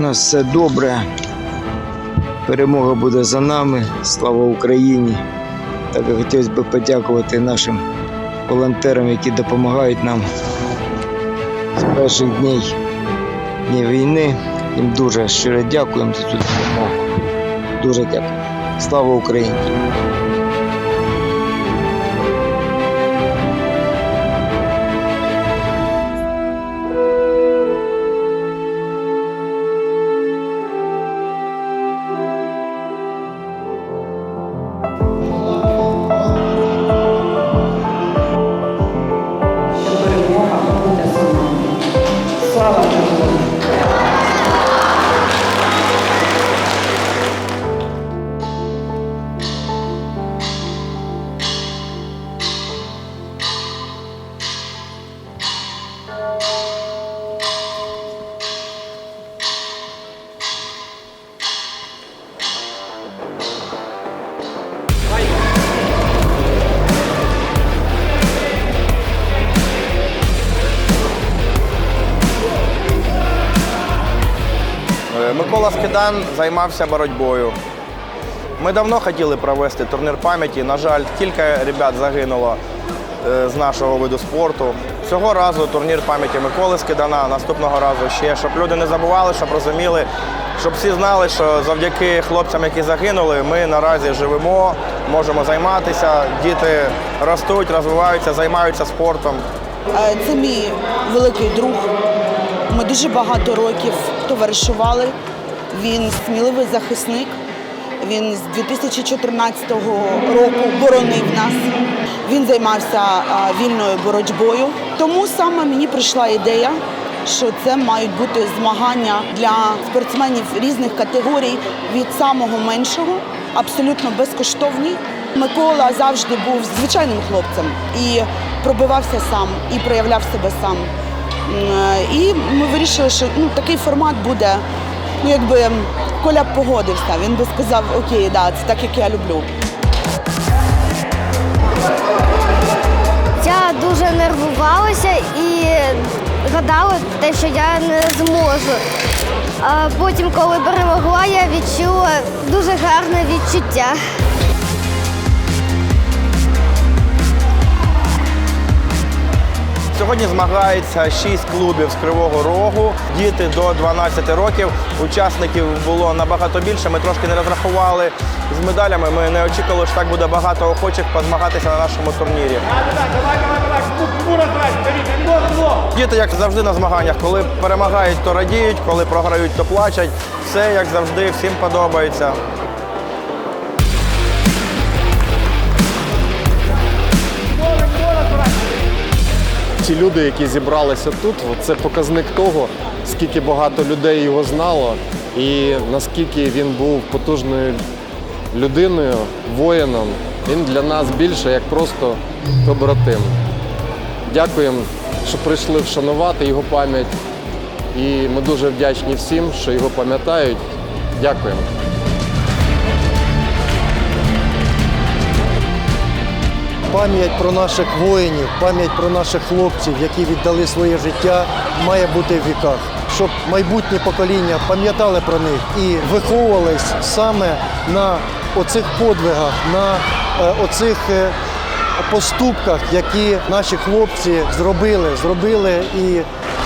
нас все добре. Перемога буде за нами. Слава Україні! Так і хотілося б подякувати нашим волонтерам, які допомагають нам з перших днів, днів війни. Їм дуже щиро дякуємо за цю допомогу. Дуже дякую. Слава Україні! Слава Богу! Микола Скидан займався боротьбою. Ми давно хотіли провести турнір пам'яті. На жаль, кілька ребят загинуло е, з нашого виду спорту. Цього разу турнір пам'яті Миколи Скидана, наступного разу ще, щоб люди не забували, щоб розуміли, щоб всі знали, що завдяки хлопцям, які загинули, ми наразі живемо, можемо займатися. Діти ростуть, розвиваються, займаються спортом. Е, Це мій великий друг. Ми дуже багато років товаришували. Він сміливий захисник. Він з 2014 року боронив нас. Він займався вільною боротьбою. Тому саме мені прийшла ідея, що це мають бути змагання для спортсменів різних категорій від самого меншого, абсолютно безкоштовні. Микола завжди був звичайним хлопцем і пробивався сам, і проявляв себе сам. І ми вирішили, що ну, такий формат буде. Ну, якби Коля б погодився, він би сказав, окей, да, це так, як я люблю. Я дуже нервувалася і гадала те, що я не зможу. А потім, коли перемогла, я відчула дуже гарне відчуття. Сьогодні змагається 6 клубів з Кривого Рогу. Діти до 12 років. Учасників було набагато більше. Ми трошки не розрахували з медалями. Ми не очікували, що так буде багато охочих позмагатися на нашому турнірі. Діти, як завжди на змаганнях, коли перемагають, то радіють, коли програють, то плачуть. Все як завжди, всім подобається. Ті люди, які зібралися тут, це показник того, скільки багато людей його знало, і наскільки він був потужною людиною, воїном. Він для нас більше як просто побратим. Дякуємо, що прийшли вшанувати його пам'ять. І ми дуже вдячні всім, що його пам'ятають. Дякуємо. Пам'ять про наших воїнів, пам'ять про наших хлопців, які віддали своє життя, має бути в віках, щоб майбутнє покоління пам'ятали про них і виховувались саме на оцих подвигах, на е, оцих е, поступках, які наші хлопці зробили, зробили і.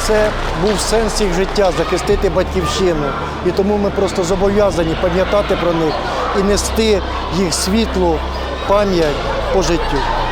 Це був сенс їх життя захистити батьківщину. І тому ми просто зобов'язані пам'ятати про них і нести їх світлу пам'ять по життю.